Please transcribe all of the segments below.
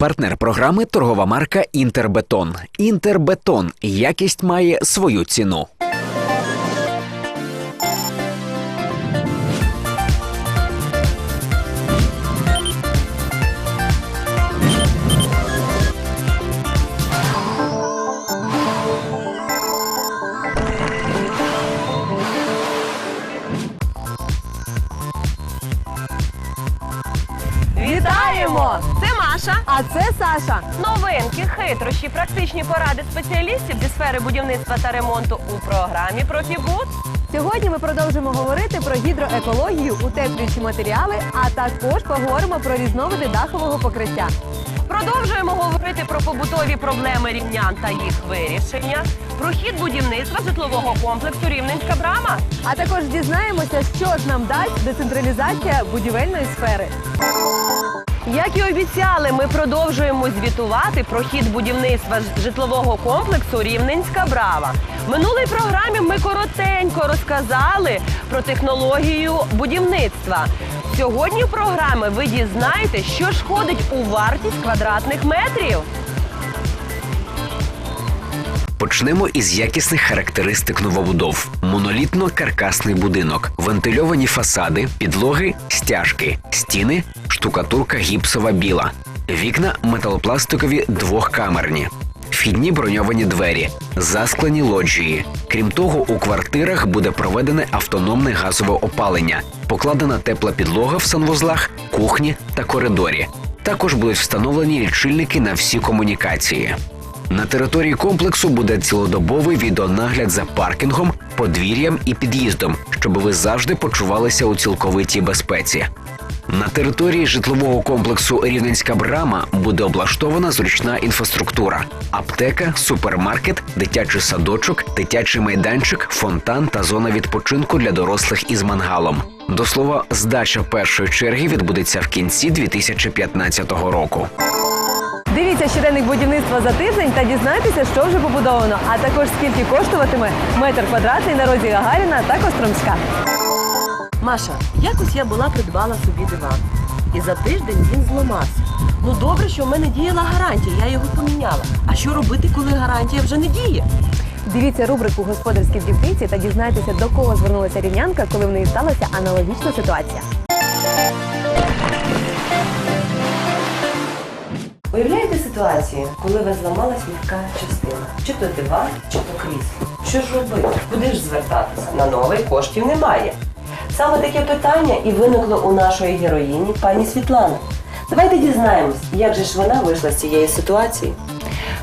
Партнер програми торгова марка Інтербетон. Інтербетон. Якість має свою ціну. Вітаємо! Це Маша. А це Саша. Новинки, хитрощі, практичні поради спеціалістів зі сфери будівництва та ремонту у програмі «Профібуд». Сьогодні ми продовжимо говорити про гідроекологію, утеплюючі матеріали, а також поговоримо про різновиди дахового покриття. Продовжуємо говорити про побутові проблеми рівнян та їх вирішення, про хід будівництва житлового комплексу Рівненська брама. А також дізнаємося, що ж нам дасть децентралізація будівельної сфери. Як і обіцяли, ми продовжуємо звітувати про хід будівництва житлового комплексу Рівненська Брава. В минулій програмі ми коротенько розказали про технологію будівництва. Сьогодні в програмі ви дізнаєте, що ж входить у вартість квадратних метрів. Почнемо із якісних характеристик новобудов: монолітно-каркасний будинок, вентильовані фасади, підлоги, стяжки, стіни, штукатурка гіпсова біла, вікна металопластикові двохкамерні. Вхідні броньовані двері, засклені лоджії. Крім того, у квартирах буде проведене автономне газове опалення, покладена тепла підлога в санвузлах, кухні та коридорі. Також будуть встановлені лічильники на всі комунікації. На території комплексу буде цілодобовий відеонагляд за паркінгом, подвір'ям і під'їздом, щоб ви завжди почувалися у цілковитій безпеці. На території житлового комплексу Рівненська брама буде облаштована зручна інфраструктура: аптека, супермаркет, дитячий садочок, дитячий майданчик, фонтан та зона відпочинку для дорослих із мангалом. До слова, здача першої черги відбудеться в кінці 2015 року. Дивіться щоденник будівництва за тиждень та дізнайтеся, що вже побудовано, а також скільки коштуватиме метр квадратний на розі Гагаріна та Костромська. Маша, якось я була придбала собі диван. І за тиждень він зламався. Ну добре, що в мене діяла гарантія, я його поміняла. А що робити, коли гарантія вже не діє? Дивіться рубрику Господарські дрібниці та дізнайтеся, до кого звернулася рівнянка, коли в неї сталася аналогічна ситуація. Уявляєте ситуацію, коли у вас зламалась м'яка частина? Чи то диван, чи то крісло. Що ж робити? Куди ж звертатися? На новий коштів немає. Саме таке питання і виникло у нашої героїні пані Світлани. Давайте дізнаємось, як же ж вона вийшла з цієї ситуації.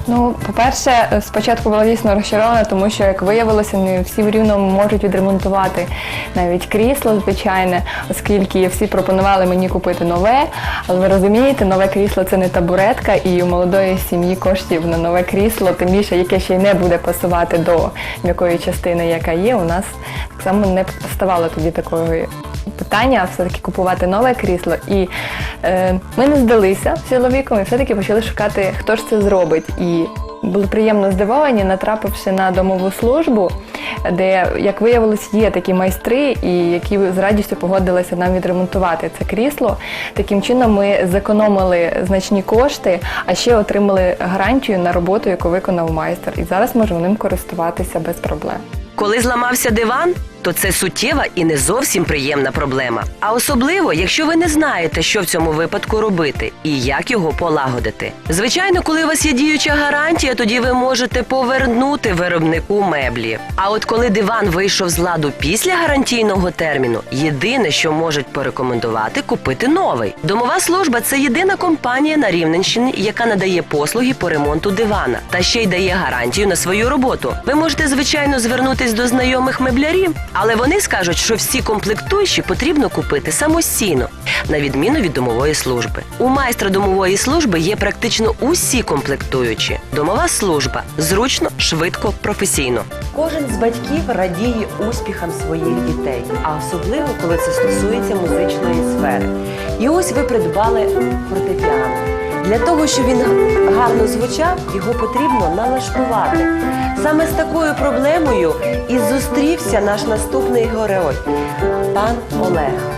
Ну, по-перше, спочатку була дійсно розчарована, тому що, як виявилося, не всі в рівному можуть відремонтувати навіть крісло звичайне, оскільки всі пропонували мені купити нове. Але ви розумієте, нове крісло це не табуретка, і у молодої сім'ї коштів на нове крісло, тим більше, яке ще й не буде пасувати до м'якої частини, яка є, у нас так само не ставало тоді такої питання все-таки купувати нове крісло. І е, ми не здалися чоловіком і все-таки почали шукати, хто ж це зробить. І були приємно здивовані, натрапивши на домову службу, де, як виявилось, є такі майстри, і які з радістю погодилися нам відремонтувати це крісло. Таким чином ми зекономили значні кошти, а ще отримали гарантію на роботу, яку виконав майстер. І зараз можемо ним користуватися без проблем. Коли зламався диван, то це суттєва і не зовсім приємна проблема. А особливо, якщо ви не знаєте, що в цьому випадку робити і як його полагодити. Звичайно, коли у вас є діюча гарантія, тоді ви можете повернути виробнику меблі. А от коли диван вийшов з ладу після гарантійного терміну, єдине, що можуть порекомендувати, купити новий. Домова служба це єдина компанія на Рівненщині, яка надає послуги по ремонту дивана та ще й дає гарантію на свою роботу. Ви можете звичайно звернутись до знайомих меблярів, але вони скажуть, що всі комплектуючі потрібно купити самостійно, на відміну від домової служби. У майстра домової служби є практично усі комплектуючі. Домова служба зручно, швидко, професійно. Кожен з батьків радіє успіхам своїх дітей, а особливо коли це стосується музичної сфери. І ось ви придбали фортепіано. Для того, щоб він гарно звучав, його потрібно налаштувати. Саме з такою проблемою і зустрівся наш наступний герой пан Олег.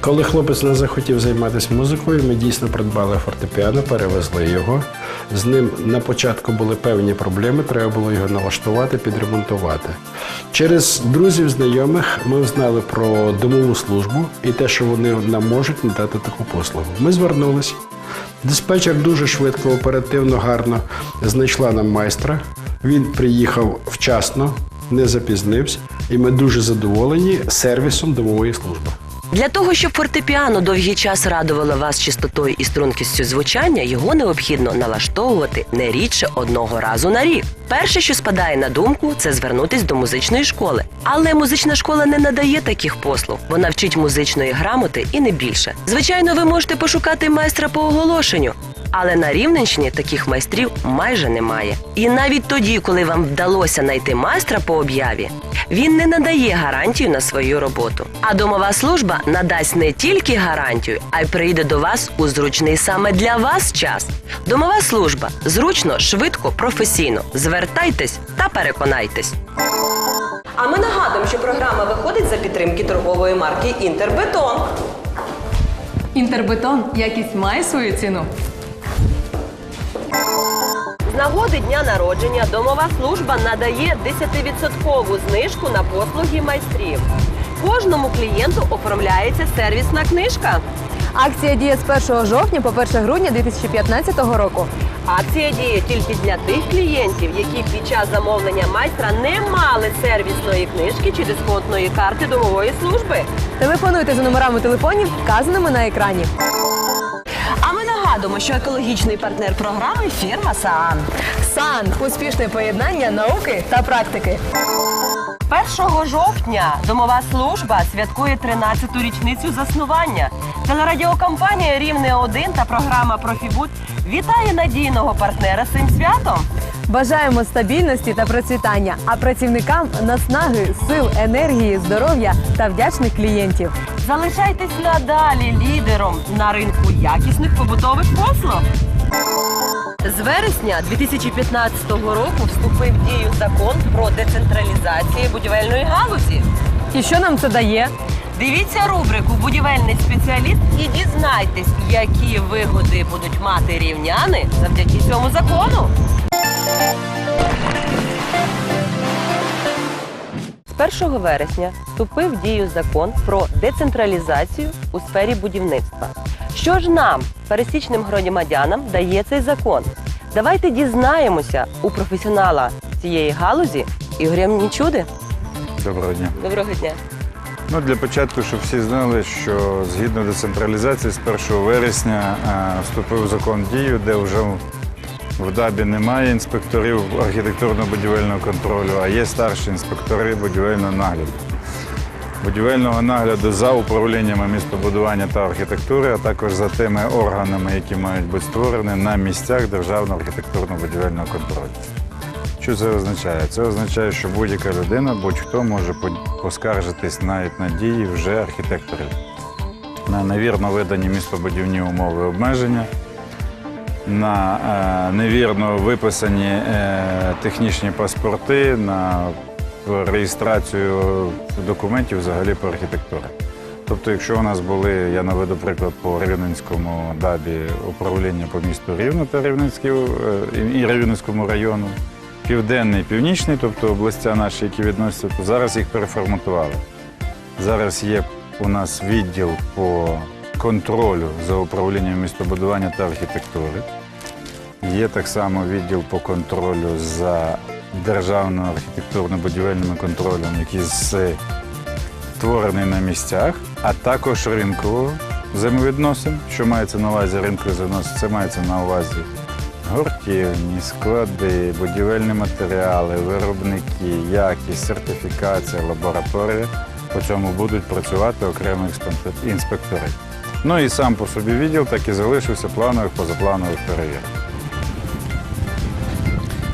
Коли хлопець не захотів займатися музикою, ми дійсно придбали фортепіано, перевезли його. З ним на початку були певні проблеми, треба було його налаштувати, підремонтувати. Через друзів, знайомих ми знали про домову службу і те, що вони нам можуть надати таку послугу. Ми звернулися. Диспетчер дуже швидко, оперативно, гарно знайшла нам майстра. Він приїхав вчасно, не запізнився, і ми дуже задоволені сервісом домової служби. Для того, щоб фортепіано довгий час радувало вас чистотою і стрункістю звучання, його необхідно налаштовувати не рідше одного разу на рік. Перше, що спадає на думку, це звернутись до музичної школи. Але музична школа не надає таких послуг. Вона вчить музичної грамоти і не більше. Звичайно, ви можете пошукати майстра по оголошенню. Але на Рівненщині таких майстрів майже немає. І навіть тоді, коли вам вдалося знайти майстра по об'яві, він не надає гарантію на свою роботу. А домова служба надасть не тільки гарантію, а й прийде до вас у зручний саме для вас час. Домова служба зручно, швидко, професійно. Звертайтесь та переконайтесь. А ми нагадуємо, що програма виходить за підтримки торгової марки Інтербетон. Інтербетон якість має свою ціну. Нагоди дня народження домова служба надає 10% знижку на послуги майстрів. Кожному клієнту оформляється сервісна книжка. Акція діє з 1 жовтня по 1 грудня 2015 року. Акція діє тільки для тих клієнтів, які під час замовлення майстра не мали сервісної книжки чи дисконтної карти домової служби. Телефонуйте за номерами телефонів, вказаними на екрані. Нагадуємо, що екологічний партнер програми фірма Саан. САН успішне поєднання науки та практики. 1 жовтня домова служба святкує 13-ту річницю заснування. Телерадіокомпанія Рівне 1 та програма Профібут вітає надійного партнера з цим святом. Бажаємо стабільності та процвітання, а працівникам наснаги, сил, енергії, здоров'я та вдячних клієнтів. Залишайтесь надалі лідером на ринку якісних побутових послуг. З вересня 2015 року вступив в дію закон про децентралізацію будівельної галузі. І що нам це дає? Дивіться рубрику Будівельний спеціаліст і дізнайтесь, які вигоди будуть мати рівняни завдяки цьому закону. З 1 вересня вступив в дію закон про децентралізацію у сфері будівництва. Що ж нам, пересічним громадянам, дає цей закон? Давайте дізнаємося у професіонала цієї галузі Ігоря Нічуди. Доброго дня. Доброго дня. Ну, для початку, щоб всі знали, що згідно децентралізації з 1 вересня е, вступив закон дію, де вже в ДАБі немає інспекторів архітектурно-будівельного контролю, а є старші інспектори будівельного нагляду. Будівельного нагляду за управліннями містобудування та архітектури, а також за тими органами, які мають бути створені на місцях державного архітектурно-будівельного контролю. Що це означає? Це означає, що будь-яка людина, будь-хто може поскаржитись навіть на дії вже архітекторів, на невірно видані містобудівні умови обмеження, на е, невірно виписані е, технічні паспорти, на реєстрацію документів взагалі по архітектурі. Тобто, якщо у нас були, я наведу приклад по Рівненському ДАБі управління по місту Рівно та Рівненській, е, і Рівненському району, південний, північний, тобто областя наші, які відносяться, то зараз їх переформатували. Зараз є у нас відділ по контролю за управлінням містобудування та архітектури. Є так само відділ по контролю за державним архітектурно-будівельним контролем, який створений на місцях, а також ринкового взаємовідносин. Що мається на увазі ринкові взаємовідносин? Це мається на увазі гуртівні, склади, будівельні матеріали, виробники, якість, сертифікація, лабораторія. По цьому будуть працювати окремі інспектори. Ну і сам по собі відділ так і залишився планових позапланових перевірок.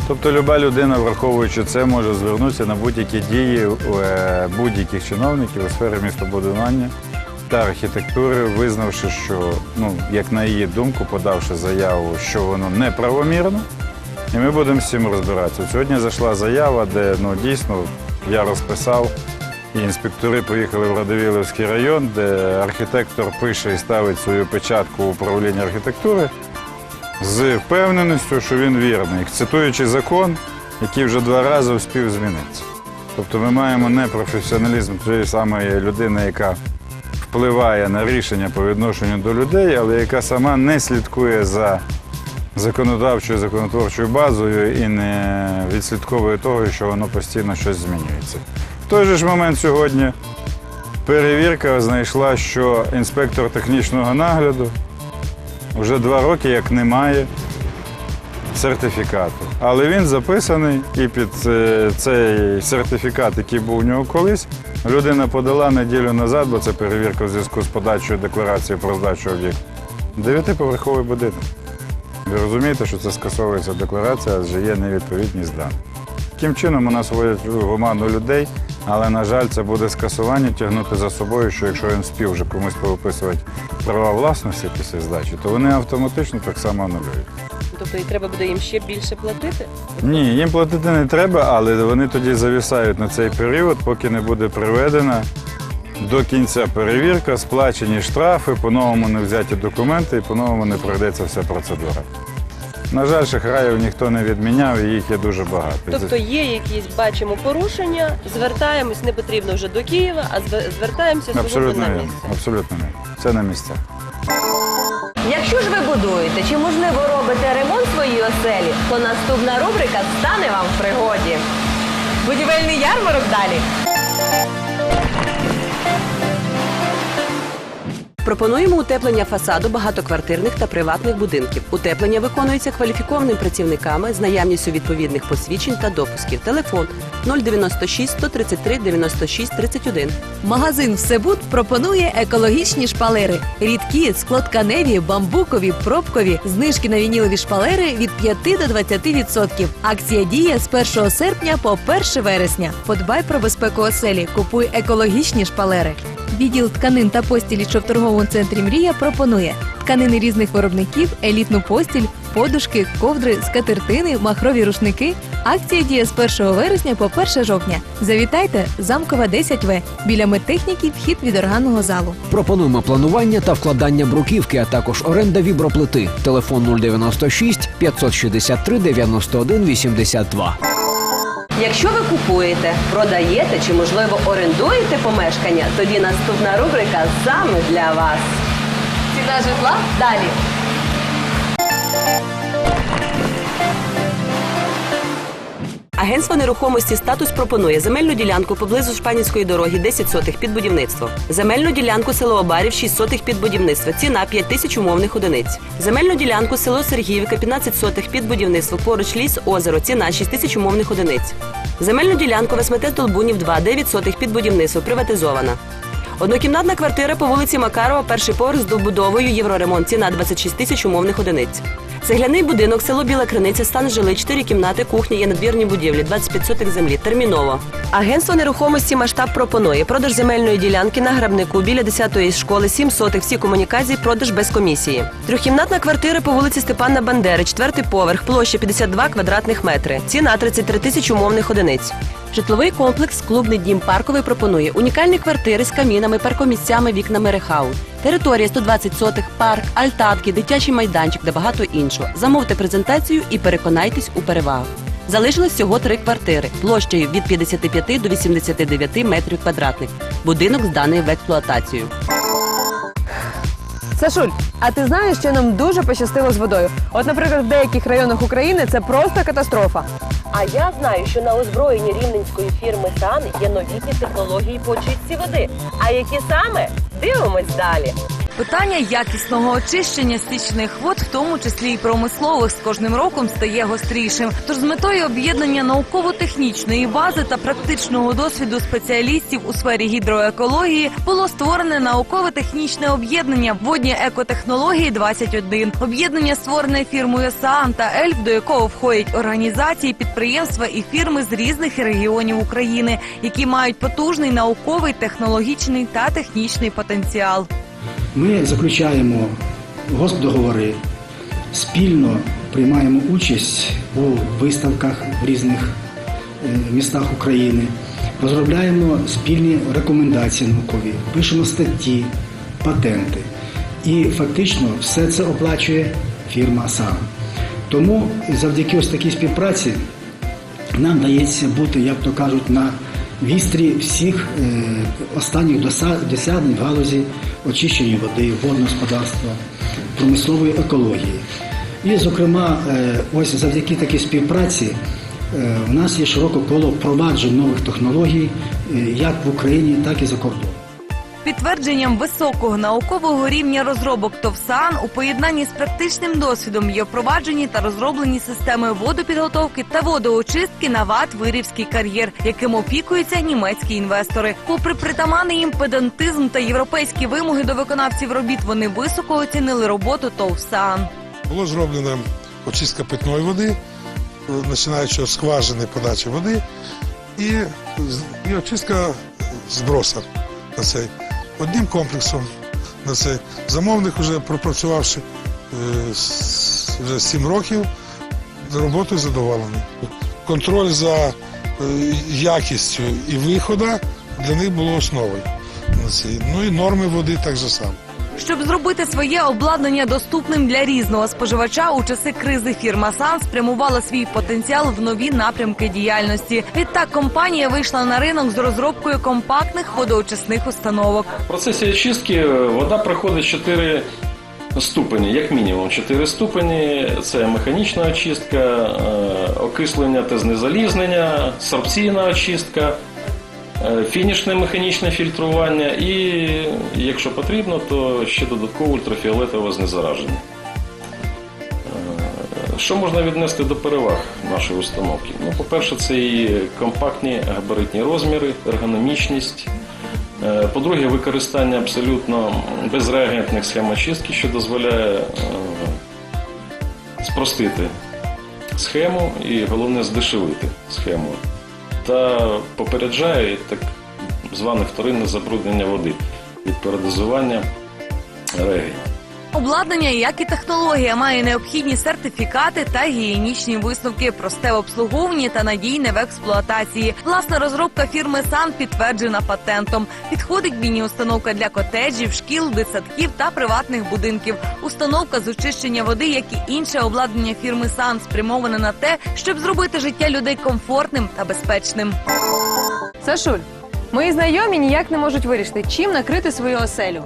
Тобто люба людина, враховуючи це, може звернутися на будь-які дії е, будь-яких чиновників у сфері містобудування та архітектури, визнавши, що, ну, як на її думку, подавши заяву, що воно неправомірно, і ми будемо з цим розбиратися. Сьогодні зайшла заява, де ну, дійсно я розписав і інспектори поїхали в Радивіловський район, де архітектор пише і ставить свою печатку управління архітектури з впевненістю, що він вірний, цитуючи закон, який вже два рази встиг змінитися. Тобто ми маємо непрофесіоналізм тієї самої людини, яка впливає на рішення по відношенню до людей, але яка сама не слідкує за законодавчою, законотворчою базою і не відслідковує того, що воно постійно щось змінюється. В той же ж момент сьогодні перевірка знайшла, що інспектор технічного нагляду вже два роки як немає сертифікату. Але він записаний і під е, цей сертифікат, який був у нього колись, людина подала неділю назад, бо це перевірка в зв'язку з подачею декларації про здачу об'єкту. Дев'ятиповерховий будинок. Ви розумієте, що це скасовується декларація, адже є невідповідність даних. Таким чином у нас вводять в оману людей, але, на жаль, це буде скасування тягнути за собою, що якщо він спів вже комусь повиписувати права власності після здачі, то вони автоматично так само анулюють. Тобто і треба буде їм ще більше платити? Ні, їм платити не треба, але вони тоді завісають на цей період, поки не буде приведена до кінця перевірка, сплачені штрафи, по-новому не взяті документи і по-новому не пройдеться вся процедура. На жаль, шахраїв ніхто не відміняв, і їх є дуже багато. Тобто є якісь бачимо порушення, звертаємось не потрібно вже до Києва, а звертаємося Абсолютно на місце. Абсолютно вірно. Це на місцях. Якщо ж ви будуєте чи можливо робите ремонт своїй оселі, то наступна рубрика стане вам в пригоді. Будівельний ярмарок далі. Пропонуємо утеплення фасаду багатоквартирних та приватних будинків. Утеплення виконується кваліфікованими працівниками з наявністю відповідних посвідчень та допусків. Телефон 096 133 96 31. Магазин Всебуд пропонує екологічні шпалери. Рідкі, склотканеві, бамбукові, пробкові, знижки на вінілові шпалери від 5 до 20%. Акція діє з 1 серпня по 1 вересня. Подбай про безпеку оселі, купуй екологічні шпалери. Відділ тканин та постілі, що в торговому центрі Мрія пропонує тканини різних виробників, елітну постіль, подушки, ковдри, скатертини, махрові рушники. Акція діє з 1 вересня по 1 жовтня. Завітайте замкова 10В біля медтехніки, вхід від органного залу. Пропонуємо планування та вкладання бруківки, а також оренда віброплити. Телефон 096 563 91 82. Якщо ви купуєте, продаєте чи, можливо, орендуєте помешкання, тоді наступна рубрика саме для вас. Ціна житла далі. Агентство нерухомості статус пропонує земельну ділянку поблизу Шпанівської дороги 10 сотих під будівництво. Земельну ділянку село Обарів 6 сотих під будівництво. Ціна 5 тисяч умовних одиниць. Земельну ділянку село Сергіївка 15 сотих під будівництво. Поруч ліс озеро. Ціна 6 тисяч умовних одиниць. Земельну ділянку в СМТ Толбунів 2 9 сотих під будівництво. Приватизована. Однокімнатна квартира по вулиці Макарова, перший поверх з добудовою Євроремонт. Ціна 26 тисяч умовних одиниць. Цегляний будинок, село Біла Криниця, стан жили, 4 кімнати, кухня і надвірні будівлі, 25 сотих землі. Терміново. Агентство нерухомості масштаб пропонує продаж земельної ділянки на грабнику біля 10-ї школи, 7 сотих, всі комунікації, продаж без комісії. Трьохкімнатна квартира по вулиці Степана Бандери, четвертий поверх, площа 52 квадратних метри. Ціна 33 тисячі умовних одиниць. Житловий комплекс Клубний дім парковий пропонує унікальні квартири з камінами, паркомісцями, вікнами рехау. Територія 120 сотих, парк, альтанки, дитячий майданчик та багато іншого. Замовте презентацію і переконайтесь у перевагах. Залишилось всього три квартири площею від 55 до 89 метрів квадратних. Будинок зданий в експлуатацію. Сашуль, а ти знаєш, що нам дуже пощастило з водою? От, наприклад, в деяких районах України це просто катастрофа. А я знаю, що на озброєнні рівненської фірми САН є новітні технології по очистці води. А які саме дивимось далі. Питання якісного очищення стічних вод, в тому числі і промислових, з кожним роком стає гострішим. Тож з метою об'єднання науково-технічної бази та практичного досвіду спеціалістів у сфері гідроекології було створене науково-технічне об'єднання водні екотехнології 21 Об'єднання створене фірмою СААН та ЕЛЬФ, до якого входять організації, підприємства і фірми з різних регіонів України, які мають потужний науковий, технологічний та технічний потенціал. Ми заключаємо госпдоговори, спільно приймаємо участь у виставках в різних е, містах України, розробляємо спільні рекомендації наукові, пишемо статті, патенти. І фактично все це оплачує фірма сам. Тому завдяки ось такій співпраці нам дається бути, як то кажуть, на вістрі всіх е, останніх досягнень в галузі очищення води, водного господарства, промислової екології. І, зокрема, е, ось завдяки такій співпраці в у нас є широке коло впроваджень нових технологій е, як в Україні, так і за кордоном. Підтвердженням високого наукового рівня розробок ТОВСАН у поєднанні з практичним досвідом є впроваджені та розроблені системи водопідготовки та водоочистки на ВАТ Вирівський кар'єр, яким опікуються німецькі інвестори. Попри притаманний їм педантизм та європейські вимоги до виконавців робіт, вони високо оцінили роботу ТОВСАН. Було зроблено очистка питної води, починаючи від скважини подачі води, і, з- і очистка зброса на цей. Одним комплексом на цей. Замовник, вже пропрацювавши е, вже 7 років, роботою задоволений. Контроль за е, якістю і виходу для них було основою. Ну і норми води так же само. Щоб зробити своє обладнання доступним для різного споживача у часи кризи фірма Сан спрямувала свій потенціал в нові напрямки діяльності. Відтак компанія вийшла на ринок з розробкою компактних водоочисних установок. В процесі очистки е, вода проходить 4 ступені, як мінімум 4 ступені. Це механічна очистка, е, окислення та знезалізнення, сорбційна очистка, фінішне механічне фільтрування і, якщо потрібно, то ще додатково ультрафіолетове знезараження. Е, Що можна віднести до переваг нашої установки? Ну, по-перше, це її компактні габаритні розміри, ергономічність. Е, По-друге, використання абсолютно безреагентних схем очистки, що дозволяє е, спростити схему і головне здешевити схему. Та попереджає так зване вторинне забруднення води від передозування реагентів. Обладнання, як і технологія, має необхідні сертифікати та гігієнічні висновки, просте в обслуговуванні та надійне в експлуатації. Власна розробка фірми Сан підтверджена патентом. Підходить міні-установка для котеджів, шкіл, дитсадків та приватних будинків. Установка з очищення води, як і інше обладнання фірми Сан, спрямоване на те, щоб зробити життя людей комфортним та безпечним. Сашуль, мої знайомі ніяк не можуть вирішити, чим накрити свою оселю.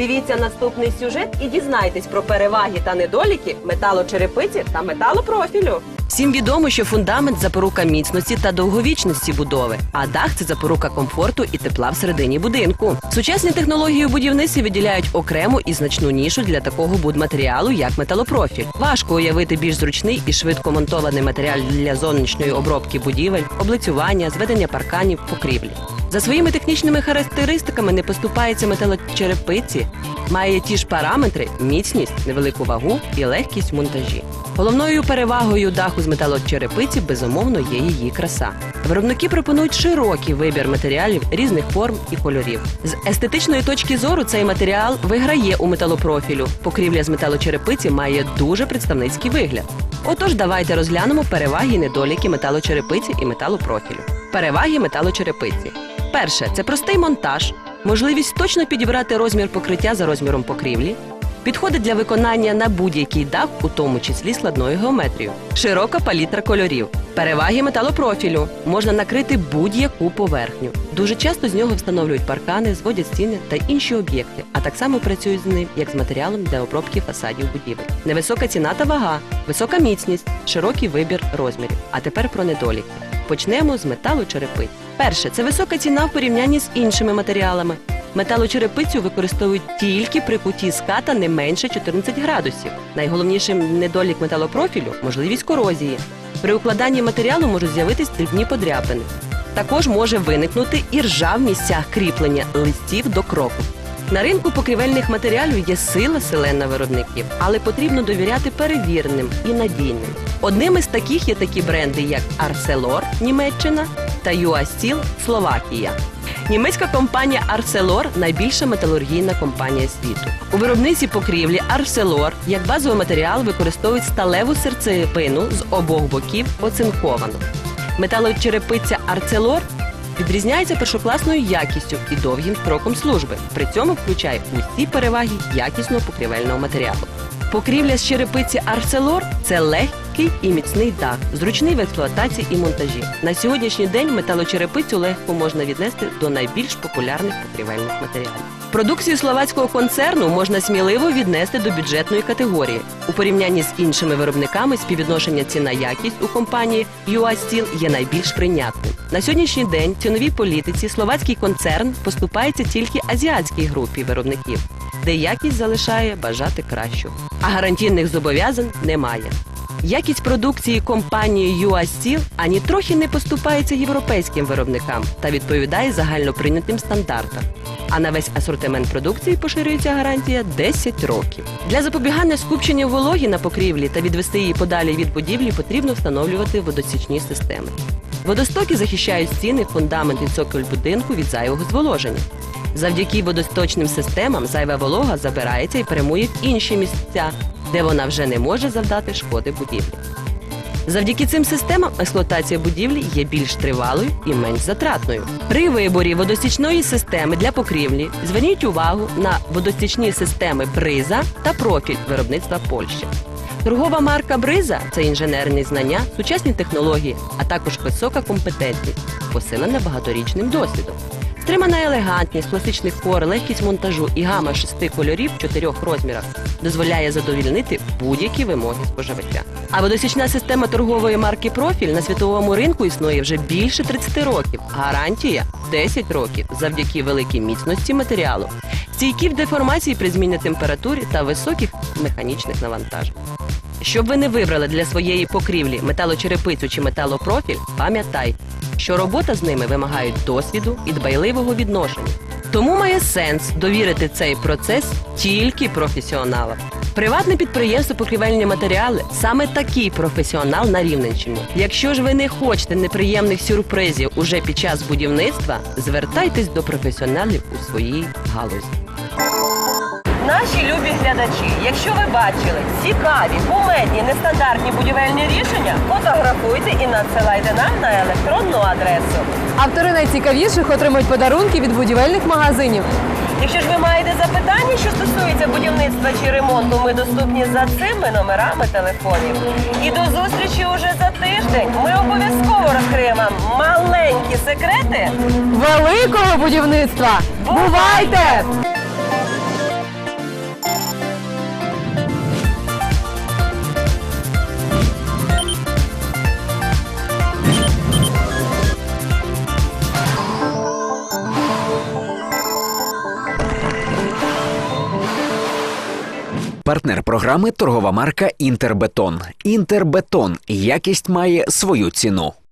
Дивіться наступний сюжет і дізнайтесь про переваги та недоліки металочерепиці та металопрофілю. Всім відомо, що фундамент запорука міцності та довговічності будови, а дах це запорука комфорту і тепла всередині будинку. Сучасні технології у будівництві виділяють окрему і значну нішу для такого будматеріалу, як металопрофіль. Важко уявити більш зручний і швидко монтований матеріал для зовнішньої обробки будівель, облицювання, зведення парканів, покрівлі. За своїми технічними характеристиками не поступається металочерепиці, має ті ж параметри, міцність, невелику вагу і легкість монтажі. Головною перевагою даху з металочерепиці безумовно є її краса. Виробники пропонують широкий вибір матеріалів різних форм і кольорів. З естетичної точки зору цей матеріал виграє у металопрофілю. Покрівля з металочерепиці має дуже представницький вигляд. Отож, давайте розглянемо переваги і недоліки металочерепиці і металопрофілю. Переваги металочерепиці. Перше це простий монтаж, можливість точно підібрати розмір покриття за розміром покрівлі. Підходить для виконання на будь-який дах, у тому числі складною геометрією. Широка палітра кольорів. Переваги металопрофілю. Можна накрити будь-яку поверхню. Дуже часто з нього встановлюють паркани, зводять стіни та інші об'єкти, а так само працюють з ним як з матеріалом для обробки фасадів будівель. Невисока ціна та вага, висока міцність, широкий вибір розмірів. А тепер про недоліки. Почнемо з металочерепиць. Перше це висока ціна в порівнянні з іншими матеріалами. Металочерепицю використовують тільки при куті ската не менше 14 градусів. Найголовніший недолік металопрофілю можливість корозії. При укладанні матеріалу можуть з'явитись дрібні подряпини. Також може виникнути і ржа в місцях кріплення листів до кроку. На ринку покрівельних матеріалів є сила селена виробників, але потрібно довіряти перевіреним і надійним. Одним із таких є такі бренди, як Arcelor Німеччина та UASTIL Словакія. Німецька компанія Arcelor – найбільша металургійна компанія світу. У виробництві покрівлі Arcelor як базовий матеріал використовують сталеву серцевину з обох боків оцинковано. Металочерепиця Arcelor Відрізняється першокласною якістю і довгим строком служби. При цьому включає усі переваги якісного покрівельного матеріалу. Покрівля з черепиці Арселор це легкий і міцний дах, зручний в експлуатації і монтажі. На сьогоднішній день металочерепицю легко можна віднести до найбільш популярних покрівельних матеріалів. Продукцію словацького концерну можна сміливо віднести до бюджетної категорії. У порівнянні з іншими виробниками співвідношення ціна-якість у компанії Steel є найбільш прийнятним. На сьогоднішній день ціновій політиці словацький концерн поступається тільки азіатській групі виробників, де якість залишає бажати кращого, а гарантійних зобов'язань немає. Якість продукції компанії UA Steel ані трохи не поступається європейським виробникам та відповідає загальноприйнятим стандартам. А на весь асортимент продукції поширюється гарантія 10 років. Для запобігання скупчення вологі на покрівлі та відвести її подалі від будівлі потрібно встановлювати водосічні системи. Водостоки захищають стіни, фундамент і цоколь будинку від зайвого зволоження. Завдяки водосточним системам зайва волога забирається і перемує в інші місця, де вона вже не може завдати шкоди будівлі. Завдяки цим системам експлуатація будівлі є більш тривалою і менш затратною. При виборі водостічної системи для покрівлі зверніть увагу на водостічні системи Бриза та профіль виробництва Польщі. Торгова марка Бриза це інженерні знання, сучасні технології, а також висока компетентність, посилена багаторічним досвідом. Стримана елегантність, класичних фор, легкість монтажу і гама шести кольорів в чотирьох розмірах дозволяє задовільнити будь-які вимоги споживача. А водосічна система торгової марки Профіль на світовому ринку існує вже більше 30 років. Гарантія 10 років завдяки великій міцності матеріалу, стійкі в деформації при зміні температури та високих механічних навантажень. Щоб ви не вибрали для своєї покрівлі металочерепицю чи металопрофіль, пам'ятай, що робота з ними вимагає досвіду і дбайливого відношення. Тому має сенс довірити цей процес тільки професіоналам. Приватне підприємство покрівельні матеріали саме такий професіонал на Рівненщині. Якщо ж ви не хочете неприємних сюрпризів уже під час будівництва, звертайтесь до професіоналів у своїй галузі. Наші любі глядачі, якщо ви бачили цікаві, кумедні, нестандартні будівельні рішення, фотографуйте і надсилайте нам на електронну адресу. Автори найцікавіших отримують подарунки від будівельних магазинів. Якщо ж ви маєте запитання, що стосується будівництва чи ремонту, ми доступні за цими номерами телефонів. І до зустрічі уже за тиждень. Ми обов'язково розкриємо вам маленькі секрети. Великого будівництва! Бувайте! Партнер програми торгова марка Інтербетон. Інтербетон. Якість має свою ціну.